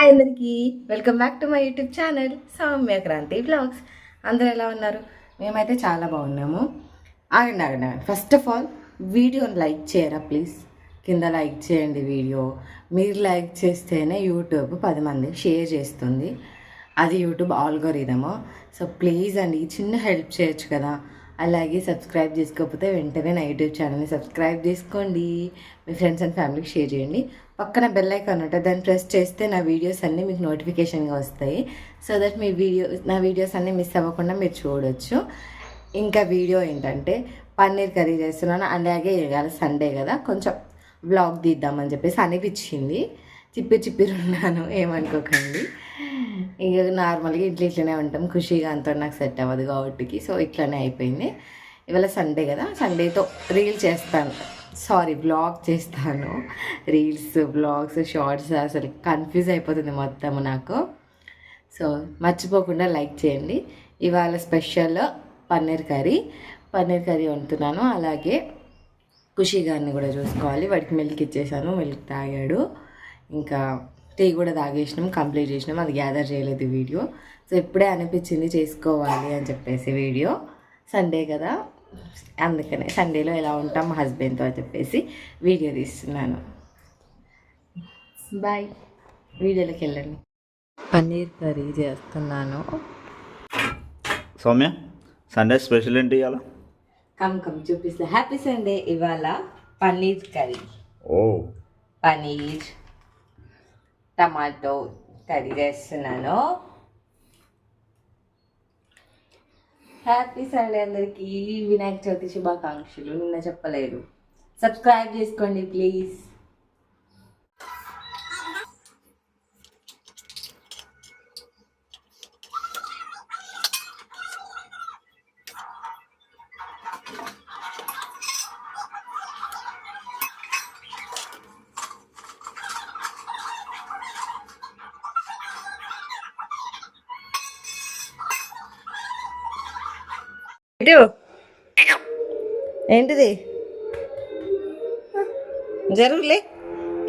Hi అందరికీ. Welcome back to my YouTube channel Sowmya Kranti vlogs అందరూ ఎలా ఉన్నారు? మేమైతే చాలా బాగున్నాము. ఆగండి ఆగండి ఫస్ట్ ఆఫ్ ఆల్ వీడియోని లైక్ చేయరా ప్లీజ్ కింద లైక్ చేయండి వీడియో. మీరు లైక్ చేస్తేనే యూట్యూబ్ పది మంది షేర్ చేస్తుంది. అది యూట్యూబ్ ఆల్గోరిథము సో ప్లీజ్ అండి చిన్న హెల్ప్ చేయొచ్చు కదా. అలాగే సబ్స్క్రైబ్ చేసుకోకపోతే వెంటనే నా యూట్యూబ్ ఛానల్ని సబ్స్క్రైబ్ చేసుకోండి. మీ ఫ్రెండ్స్ అండ్ ఫ్యామిలీకి షేర్ చేయండి. పక్కన బెల్ ఐకాన్ ఉంటుంది దాన్ని ప్రెస్ చేస్తే నా వీడియోస్ అన్నీ మీకు నోటిఫికేషన్గా వస్తాయి. సో దట్ మీ వీడియో నా వీడియోస్ అన్నీ మిస్ అవ్వకుండా మీరు చూడొచ్చు. ఇంకా వీడియో ఏంటంటే పన్నీర్ కర్రీ చేస్తున్నాను. అలాగే ఇవాళ సండే కదా కొంచెం బ్లాగ్ తీద్దామని చెప్పేసి అనిపించింది. చిప్పి చిప్పి ఉన్నాను ఏమనుకోకండి. ఇక నార్మల్గా ఇట్లా ఇట్లనే ఉంటాం. ఖుషిగా అంతా నాకు సెట్ అవ్వదు కాబట్టి సో ఇట్లానే అయిపోయింది. ఇవాళ సండే కదా. సండేతో రీల్ చేస్తాను. సారీ బ్లాగ్ చేస్తాను. రీల్స్ బ్లాగ్స్ షార్ట్స్ అసలు కన్ఫ్యూజ్ అయిపోతుంది మొత్తం నాకు. సో మర్చిపోకుండా లైక్ చేయండి. ఇవాళ special paneer curry. Paneer curry వండుతున్నాను. అలాగే ఖుషి గారిని కూడా చూసుకోవాలి. వాడికి మిల్క్ ఇచ్చేసాను. మిల్క్ తాగాడు. ఇంకా టీ కూడా తాగేసినాం కంప్లీట్ చేసినాం. అది గ్యాదర్ చేయలేదు వీడియో. సో ఇప్పుడే అనిపించింది చేసుకోవాలి అని చెప్పేసి వీడియో. సండే కదా. అందుకనే సండేలో ఎలా ఉంటాం మా హస్బెండ్తో అని చెప్పేసి వీడియో తీస్తున్నాను. బాయ్ వీడియోలోకి వెళ్ళండి. పన్నీర్ కర్రీ చేస్తున్నాను. సౌమ్య సండే స్పెషల్ ఏంటి ఇవాళ? కమ్ కమ్ చూపిస్తా. హ్యాపీ సండే ఇవాళ పన్నీర్ కర్రీ. ఓ. పనీర్ టమాటో కర్రీ చేస్తున్నాను హ్యాపీ సండే అందరికీ. వినాయక చవితి శుభాకాంక్షలు. నిన్న చెప్పలేదు. సబ్స్క్రైబ్ చేసుకోండి ప్లీజ్. ఇటు ఏంటిది జరుగులే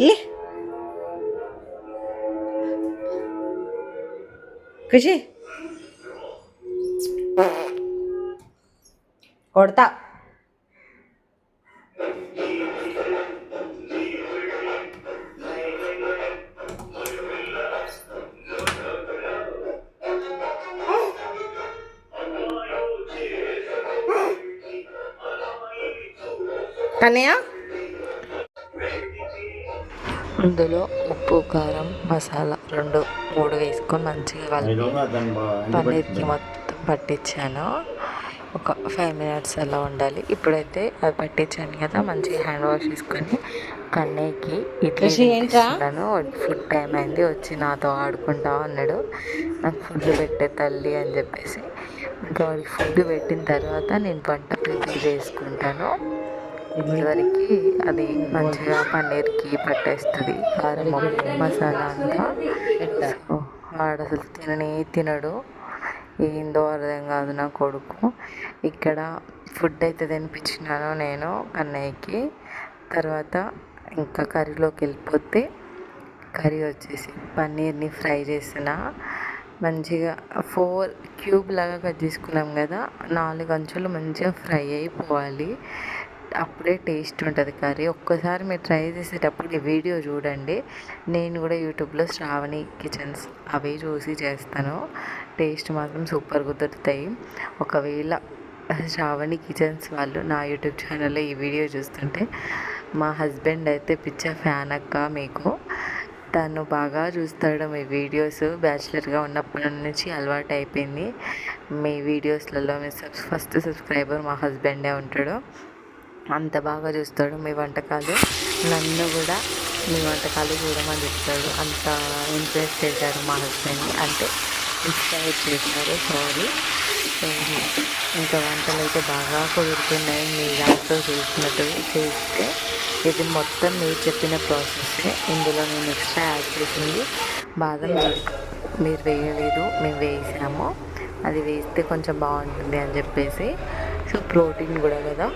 లే ఖుషి కొడతా కన్నయ్య అందులో ఉప్పు కారం మసాలా రెండు మూడు వేసుకొని మంచిగా కలిపి పన్నీర్కి మొత్తం పట్టించాను. ఒక ఫైవ్ మినిట్స్ అలా ఉండాలి. ఇప్పుడైతే అది పట్టించాను కదా మంచిగా హ్యాండ్ వాష్ చేసుకొని కన్నయ్యకి ఇడ్లీ ఫుడ్ టైం అయింది వచ్చి నాతో ఆడుకుంటా అన్నాడు నాకు ఫుడ్ పెట్టే తల్లి అని చెప్పేసి ఇంకా వాడికి ఫుడ్ పెట్టిన తర్వాత నేను వంట ప్రిపేర్ చేసుకుంటాను. చివరికి అది మంచిగా పన్నీర్కి పట్టేస్తుంది. కారం మసాలా అంతా. వాడు అసలు తిననే తినడు. ఏందో అర్థం కాదు నా కొడుకు. ఇక్కడ ఫుడ్ అయితే తినిపించినాను నేను కన్నయ్యకి. తర్వాత ఇంకా కర్రీలోకి వెళ్ళిపోతే కర్రీ వచ్చేసి పన్నీర్ని ఫ్రై చేసిన మంచిగా ఫోర్ క్యూబ్ లాగా కట్ చేసుకున్నాం కదా నాలుగు అంచులు మంచిగా ఫ్రై అయిపోవాలి. అప్పుడే టేస్ట్ ఉంటుంది కర్రీ. ఒక్కసారి మీరు ట్రై చేసేటప్పుడు ఈ వీడియో చూడండి. నేను కూడా యూట్యూబ్లో శ్రావణి కిచెన్స్ అవి చూసి చేస్తాను. టేస్ట్ మాత్రం సూపర్ కుదురుతాయి. ఒకవేళ శ్రావణి కిచెన్స్ వాళ్ళు నా యూట్యూబ్ ఛానల్లో ఈ వీడియో చూస్తుంటే మా హస్బెండ్ అయితే పిచ్చ ఫ్యాన్ అక్క మీకు. తను బాగా చూస్తాడు మీ వీడియోస్. బ్యాచిలర్గా ఉన్నప్పటి నుంచి అలవాటు అయిపోయింది. మీ వీడియోస్లలో మీ సబ్ ఫస్ట్ సబ్స్క్రైబర్ మా హస్బెండే ఉంటాడు. అంత బాగా చూస్తాడు మీ వంటకాలు. నన్ను కూడా మీ వంటకాలు చూడమని చెప్తాడు. అంత ఇంప్రెస్ చేశారు మా హస్బెండ్ని అంటే ఇన్స్పైర్ చేశారు. సారీ సో ఇంకా వంటలు అయితే బాగా కుదురుతున్నాయి. మీ దాంట్లో చేసినట్టు చేస్తే ఇది మొత్తం మీరు చెప్పిన ప్రాసెస్సే ఇందులో నేను ఎక్స్ట్రా యాడ్ చేసింది. బాదం మీరు వేయలేదు. మేము వేసాము. అది వేస్తే కొంచెం బాగుంటుంది అని చెప్పేసి. సో ప్రోటీన్ కూడా కదా.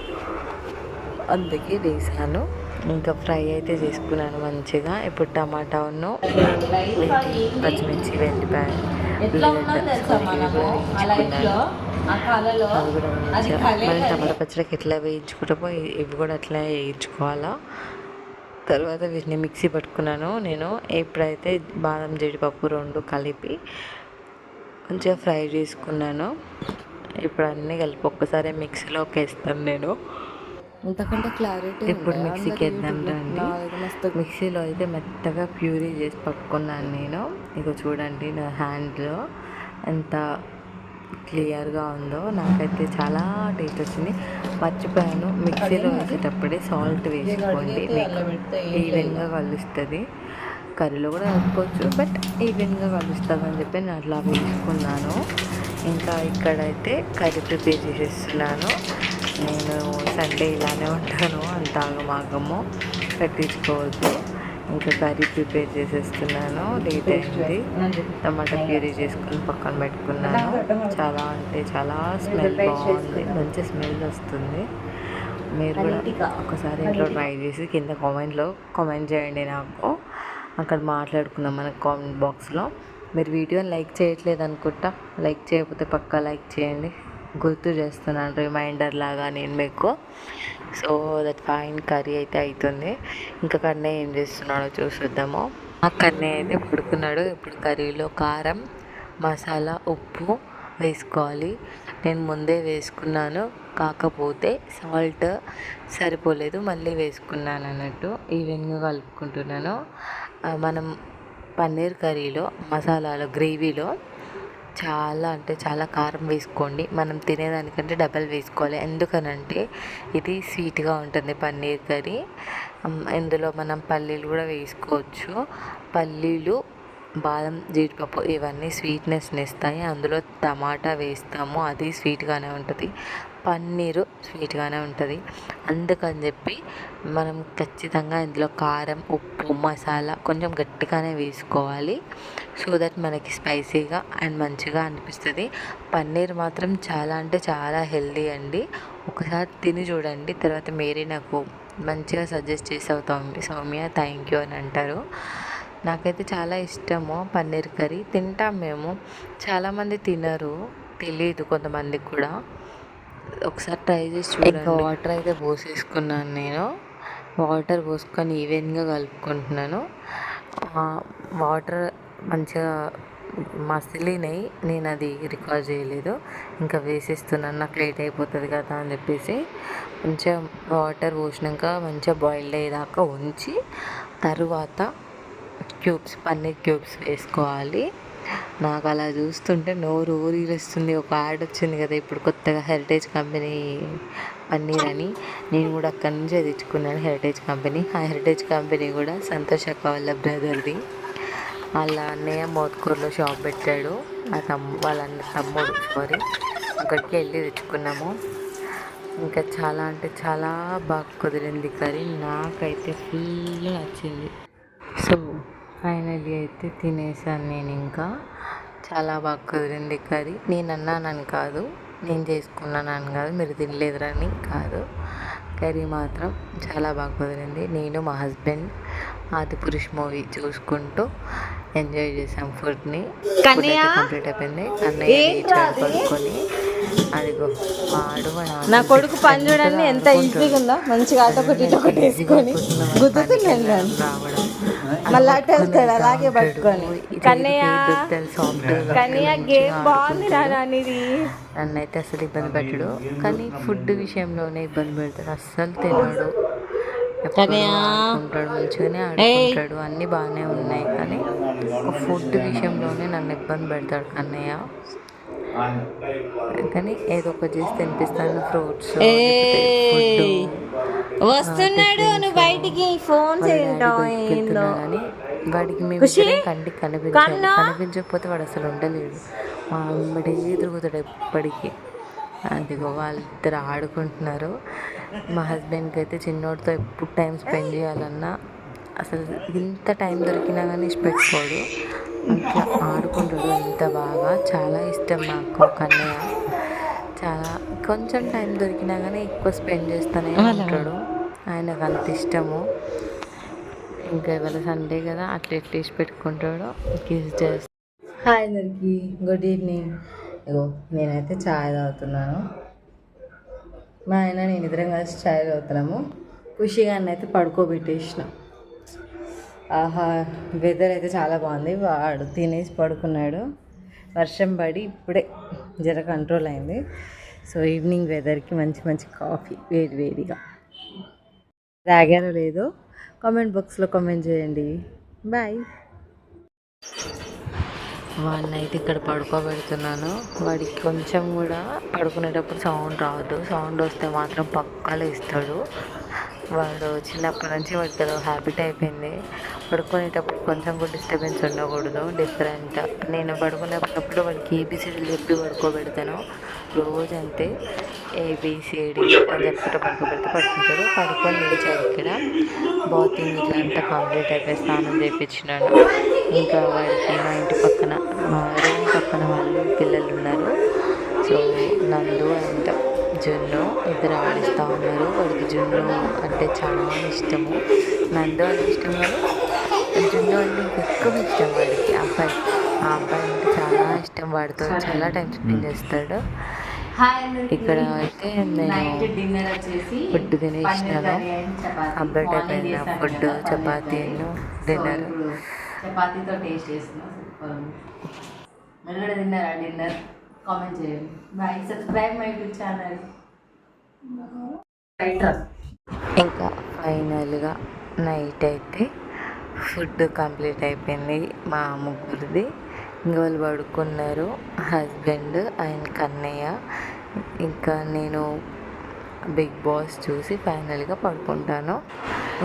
అందుకే వేసాను ఇంకా ఫ్రై అయితే చేసుకున్నాను మంచిగా. ఇప్పుడు టమాటాను పచ్చిమిర్చి వెల్లిపాయ మళ్ళీ టమాటా పచ్చడికి ఎట్లా వేయించుకుంటామో ఇవి కూడా అట్లా వేయించుకోవాలా. తర్వాత వీటిని మిక్సీ పట్టుకున్నాను నేను. ఎప్పుడైతే బాదం జీడిపప్పు రెండు కలిపి మంచిగా ఫ్రై చేసుకున్నాను. ఇప్పుడు అన్నీ కలిపి ఒక్కసారి మిక్సీలోకి వేస్తాను నేను. ఇంతకంటే క్లారిటీ ఇప్పుడు మిక్సీకి వేద్దాం రండి. మిక్సీలో అయితే మెత్తగా ప్యూరీ చేసి పట్టుకున్నాను నేను. ఇక చూడండి నా హ్యాండ్లో ఎంత క్లియర్గా ఉందో. నాకైతే చాలా టేస్ట్ వచ్చింది. మర్చిపోయాను. మిక్సీలో వేసేటప్పుడే సాల్ట్ వేసుకోండి. ఈవెన్గా కలుస్తుంది. కర్రీలో కూడా కలుపుకోవచ్చు బట్ ఈవెన్గా కలుస్తుంది అని చెప్పి నేను అట్లా వేసుకున్నాను. ఇంకా ఇక్కడైతే కర్రీ ప్రిపేర్ చేసేస్తున్నాను. నేను సండే ఇలానే ఉంటాను. అంత ఆగమాగము. పట్టించుకోవద్దు. ఇంకా కర్రీ ప్రిపేర్ చేసేస్తున్నాను. లేట్ అయింది. టమాటా ప్యూరీ చేసుకుని పక్కన పెట్టుకున్నాను. చాలా అంటే చాలా స్మెల్ బాగుంది. మంచి స్మెల్ వస్తుంది. మీరు కూడా ఒకసారి ఇంట్లో ట్రై చేసి కింద కామెంట్లో కామెంట్ చేయండి నాకు. అక్కడ మాట్లాడుకుందాం మన కామెంట్ బాక్స్లో. మీరు వీడియోని లైక్ చేయట్లేదు అనుకుంటా. లైక్ చేయకపోతే పక్కా లైక్ చేయండి. గుర్తు చేస్తున్నాను రిమైండర్ లాగా నేను మీకు. సో దట్ ఫైన్ కర్రీ అయితే అవుతుంది ఇంకా కన్నే ఏం చేస్తున్నాడో చూసిద్దాము. ఆ కన్నయ్య అయితే పడుకున్నాడు ఇప్పుడు కర్రీలో కారం మసాలా ఉప్పు వేసుకోవాలి. నేను ముందే వేసుకున్నాను. కాకపోతే సాల్ట్ సరిపోలేదు. మళ్ళీ వేసుకున్నాను అన్నట్టు. ఈవెన్గా కలుపుకుంటున్నాను. మనం పన్నీర్ కర్రీలో మసాలాలో గ్రేవీలో చాలా అంటే చాలా కారం వేసుకోండి. మనం తినేదానికంటే డబల్ వేసుకోవాలి. ఎందుకనంటే ఇది స్వీట్గా ఉంటుంది పన్నీర్ కర్రీ. ఇందులో మనం పల్లీలు కూడా వేసుకోవచ్చు. పల్లీలు బాదం జీడిపప్పు ఇవన్నీ స్వీట్నెస్ని ఇస్తాయి. అందులో టమాటా వేస్తాము. అది స్వీట్గానే ఉంటుంది. పన్నీరు స్వీట్గానే ఉంటుంది. అందుకని చెప్పి మనం ఖచ్చితంగా ఇందులో కారం ఉప్పు మసాలా కొంచెం గట్టిగానే వేసుకోవాలి. సో దట్ మనకి స్పైసీగా అండ్ మంచిగా అనిపిస్తుంది. పన్నీర్ మాత్రం చాలా అంటే చాలా హెల్దీ అండి. ఒకసారి తిని చూడండి. తర్వాత మీరే నాకు మంచిగా సజెస్ట్ చేసావు తౌమి- సౌమ్య థ్యాంక్ యూ అని అంటారు. నాకైతే చాలా ఇష్టము పన్నీర్ కర్రీ. తింటాం మేము. చాలామంది తినరు. తెలియదు కొంతమందికి కూడా. ఒకసారి ట్రై చేసి చూడండి. వాటర్ అయితే పోసేసుకున్నాను నేను. వాటర్ పోసుకొని ఈవెన్గా కలుపుకుంటున్నాను. వాటర్ మంచిగా మసిలినాయి నేను అది రికార్డ్ చేయలేదు. ఇంకా వేసేస్తున్నాను. నాకు లేట్ అయిపోతుంది కదా అని చెప్పేసి మంచిగా వాటర్ పోసినాక మంచిగా బాయిల్ అయ్యేదాకా ఉంచి తరువాత క్యూబ్స్ పన్నీర్ క్యూబ్స్ వేసుకోవాలి. నాకు అలా చూస్తుంటే నోరు ఊరిస్తుంది ఒక యాడ్ వచ్చింది కదా ఇప్పుడు కొత్తగా హెరిటేజ్ కంపెనీ పన్నీర్ అని. నేను కూడా అక్కడి నుంచే తెచ్చుకున్నాను హెరిటేజ్ కంపెనీ ఆ హెరిటేజ్ కంపెనీ కూడా సంతోష్ అక్క వాళ్ళ బ్రదర్ది. వాళ్ళ అన్నయ్య మోత్కూరులో షాప్ పెట్టాడు. ఆ తమ్ వాళ్ళ తమ్ముడు సారీ అక్కడికి వెళ్ళి తెచ్చుకున్నాము. ఇంకా చాలా అంటే చాలా బాగా కుదిరింది కర్రీ నాకైతే ఫుల్ నచ్చింది. సో ఫైనల్లీ అయితే తినేసాను నేను ఇంకా. చాలా బాగా కుదిరింది కర్రీ. నేను అన్నానని కాదు నేను చేసుకున్నానని కాదు మీరు తినలేదురని కాదు. కర్రీ మాత్రం చాలా బాగా కుదిరింది. నేను మా హస్బెండ్ ఆది పురుష్ మూవీ చూసుకుంటూ ఎంజాయ్ చేసాం ఫుడ్ని? కంప్లీట్ అయిపోయింది. పడుకొని అదిగో వాడు నా కొడుకు పని చూడండి ఎంత. ఈజీగా ఉందో. మంచిగా ఆట ఒకటి ఇటు ఒకటి వేసుకొని నేను రావడం. మళ్ళీ అటు వెళ్తాడు అలాగే పట్టుకొని. కన్నయ్య కన్నయ్య గేమ్ బాగుంది రా నానిది నన్ను అయితే అసలు ఇబ్బంది పెట్టడు. కానీ ఫుడ్ విషయంలోనే ఇబ్బంది పెడతాడు. అస్సలు తినడు. ఆడుకుంటాడు మంచిగానే ఆడుకుంటాడు. అన్నీ బాగానే ఉన్నాయి. కానీ ఫుడ్ విషయంలోనే నన్ను ఇబ్బంది పెడతాడు కన్నయ్య. కానీ ఏదో ఒకటి చేసి తినిపిస్తాను ఫ్రూట్స్ వస్తున్నాడు నువ్వు బయటికి ఫోన్ కానీ వాడికి మేము కంటికి కనిపించాలి కనిపించకపోతే వాడు అసలు ఉండలేడు. మా అమ్మడే తిరుగుతాడు ఎప్పటికీ. అదిగో వాళ్ళిద్దరు ఆడుకుంటున్నారు. మా హస్బెండ్కి అయితే చిన్నోడితో ఎప్పుడు టైం స్పెండ్ చేయాలన్నా అసలు ఇంత టైం దొరికినా కానీ పెట్టుకోడు అట్లా ఆడుకుంటాడు ఎంత బాగా? చాలా ఇష్టం నాకు కన్నయ్య. చాలా కొంచెం టైం దొరికినా కానీ ఎక్కువ స్పెండ్ చేస్తూనే ఉంటాడు. ఆయనకు అంత ఇష్టము. ఇంకా ఇవాళ సండే కదా అట్లా ఎట్లేసి పెట్టుకుంటాడో. కిస్ చేస్తా. హాయ్ అందరికి గుడ్ ఈవినింగ్ ఇగో నేనైతే చాయ్ తాగుతున్నాను. మా ఆయన నేను ఇద్దరం కలిసి చాయ్ తాగుతున్నాము. ఖుషిగా అయితే పడుకోబెట్టేసిన. ఆహా వెదర్ అయితే చాలా బాగుంది. వాడు తినేసి పడుకున్నాడు. వర్షం పడి ఇప్పుడే జర కంట్రోల్ అయింది. సో ఈవినింగ్ వెదర్కి మంచి మంచి కాఫీ వేడి వేడిగా. తాగారో లేదో కామెంట్ బాక్స్లో కామెంట్ చేయండి. బాయ్ వాడిని అయితే ఇక్కడ పడుకోబెడుతున్నాను. వాడికి కొంచెం కూడా పడుకునేటప్పుడు సౌండ్ రావద్దు సౌండ్ వస్తే మాత్రం పక్కాలో ఇస్తాడు వాడు చిన్నప్పటి నుంచి వాడికి ఏదో హ్యాబిట్ అయిపోయింది. పడుకునేటప్పుడు కొంచెం కూడా డిస్టర్బెన్స్ ఉండకూడదు. డిఫరెంట్ నేను పడుకునేటప్పుడు వాడికి ఏబిసిడీలు చెప్పి పడుకోబెడతాను. రోజు అంతే. ఏబిసిడి అని చెప్పుకుంటూ పడుకోబెడితే పడుకుంటాడు పడుకొని లేచాడు ఇక్కడ. బాతింగ్ ఇట్లా అంతా కంప్లీట్ అయిపోయి స్నానం చేయించినాను ఇంకా వాడికి మా ఇంటి పక్కన మా రూమ్ పక్కన వాళ్ళు పిల్లలు ఉన్నారు. సో నందు అండ్ జున్ను ఇద్దరు ఆడిస్తూ ఉన్నారు. వాడికి జున్ను అంటే చాలా ఇష్టము. నందు అంటే ఇష్టం కానీ జున్ను అంటే ఇంకా ఎక్కువ ఇష్టం వాడికి. అబ్బాయి ఆ అబ్బాయి అంటే చాలా ఇష్టం. వాడితో చాలా టైం స్పెండ్ చేస్తాడు. ఇక్కడ అయితే నేను ఫుడ్ తినేసినాను. అబ్బాయి అయిపోయిన ఫుడ్ చపాతీను డిన్నర్. చపాతీతో టేస్ట్ చేస్తున్నా. సూపర్. ఉంది మీరు కూడా తిన్నారా డిన్నర్? కామెంట్ చేయండి. Bye subscribe my YouTube channel ఇంకా ఫైనల్గా నైట్ అయితే ఫుడ్ కంప్లీట్ అయిపోయింది మా ముగ్గురిది. ఇంకా వాళ్ళు పడుకున్నారు హస్బెండ్ అండ్ కన్నయ్య. ఇంకా నేను బిగ్ బాస్ చూసి ఫైనల్గా పడుకుంటాను.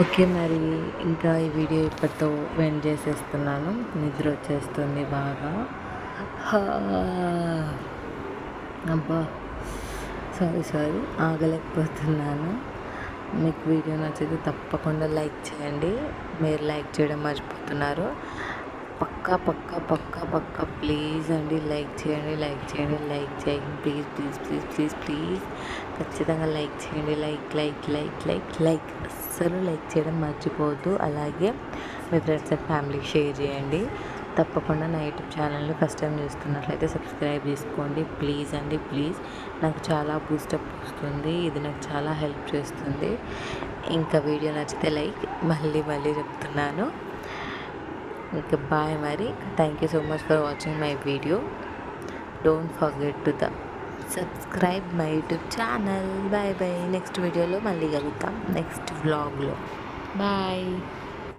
ఓకే మరి ఇంకా ఈ వీడియో ఇప్పటితో వెండ్ చేసేస్తున్నాను. నిద్ర వచ్చేస్తుంది బాగా. అబ్బా. సారీ సారీ ఆగలేకపోతున్నాను. మీకు వీడియో నచ్చితే తప్పకుండా లైక్ చేయండి. మీరు లైక్ చేయడం మర్చిపోతున్నారు. పక్కా పక్కా పక్కా పక్కా ప్లీజ్ అండి. లైక్ చేయండి లైక్ చేయండి లైక్ చేయండి. Please please please please please. ఖచ్చితంగా లైక్ చేయండి. Like like like like like. అస్సలు లైక్ చేయడం మర్చిపోవద్దు. అలాగే మీ ఫ్రెండ్స్ అండ్ ఫ్యామిలీకి షేర్ చేయండి. తప్పకుండా నా యూట్యూబ్ ఛానల్ని ఫస్ట్ టైం చూస్తున్నట్లయితే సబ్స్క్రైబ్ చేసుకోండి. ప్లీజ్ అండి ప్లీజ్. నాకు చాలా బూస్టప్ వస్తుంది. ఇది నాకు చాలా హెల్ప్ చేస్తుంది. ఇంకా వీడియో నచ్చితే లైక్ మళ్ళీ మళ్ళీ చెప్తున్నాను. ఇంకా బాయ్ మరి. Thank you so much for watching my video don't forget to the subscribe my YouTube channel bye bye next వీడియోలో మళ్ళీ కలుగుతాం నెక్స్ట్ వ్లాగ్లో బాయ్